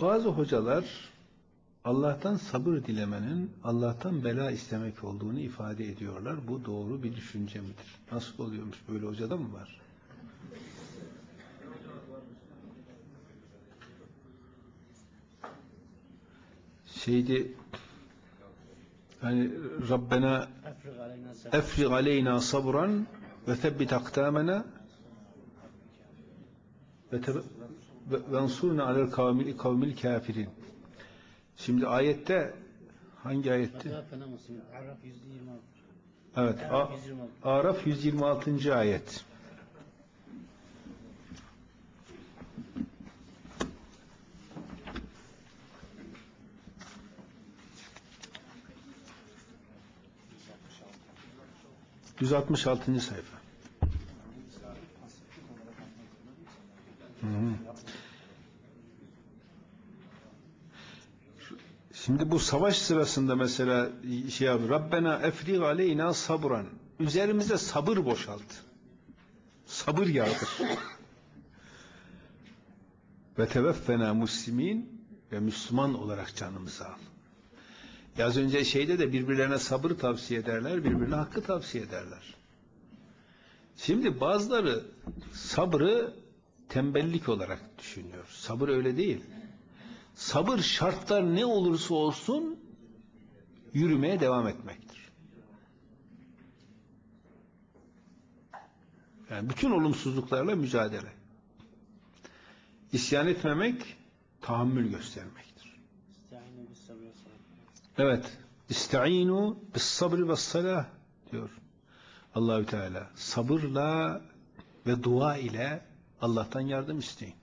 Bazı hocalar Allah'tan sabır dilemenin Allah'tan bela istemek olduğunu ifade ediyorlar. Bu doğru bir düşünce midir? Nasıl oluyormuş? Böyle hocada mı var? Şeydi hani Rabbena efrig aleyna sabran ve tebbit aktamena ve ve ensurna alel kavmil kavmil kafirin. Şimdi ayette hangi ayette? Evet. Araf 126. ayet. Yüz altmış altıncı sayfa. Şimdi bu savaş sırasında mesela şey abi Rabbena efrig aleyna sabran. Üzerimize sabır boşalt. Sabır yağdır. Ve teveffena muslimin ve Müslüman olarak canımızı al. Ya az önce şeyde de birbirlerine sabır tavsiye ederler, birbirine hakkı tavsiye ederler. Şimdi bazıları sabrı tembellik olarak düşünüyor. Sabır öyle değil. Sabır şartlar ne olursa olsun yürümeye devam etmektir. Yani bütün olumsuzluklarla mücadele. İsyan etmemek, tahammül göstermektir. Evet. İsta'inu bis sabri ve salah diyor Allahü Teala. Sabırla ve dua ile Allah'tan yardım isteyin.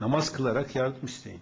Namaz kılarak yardım isteyin.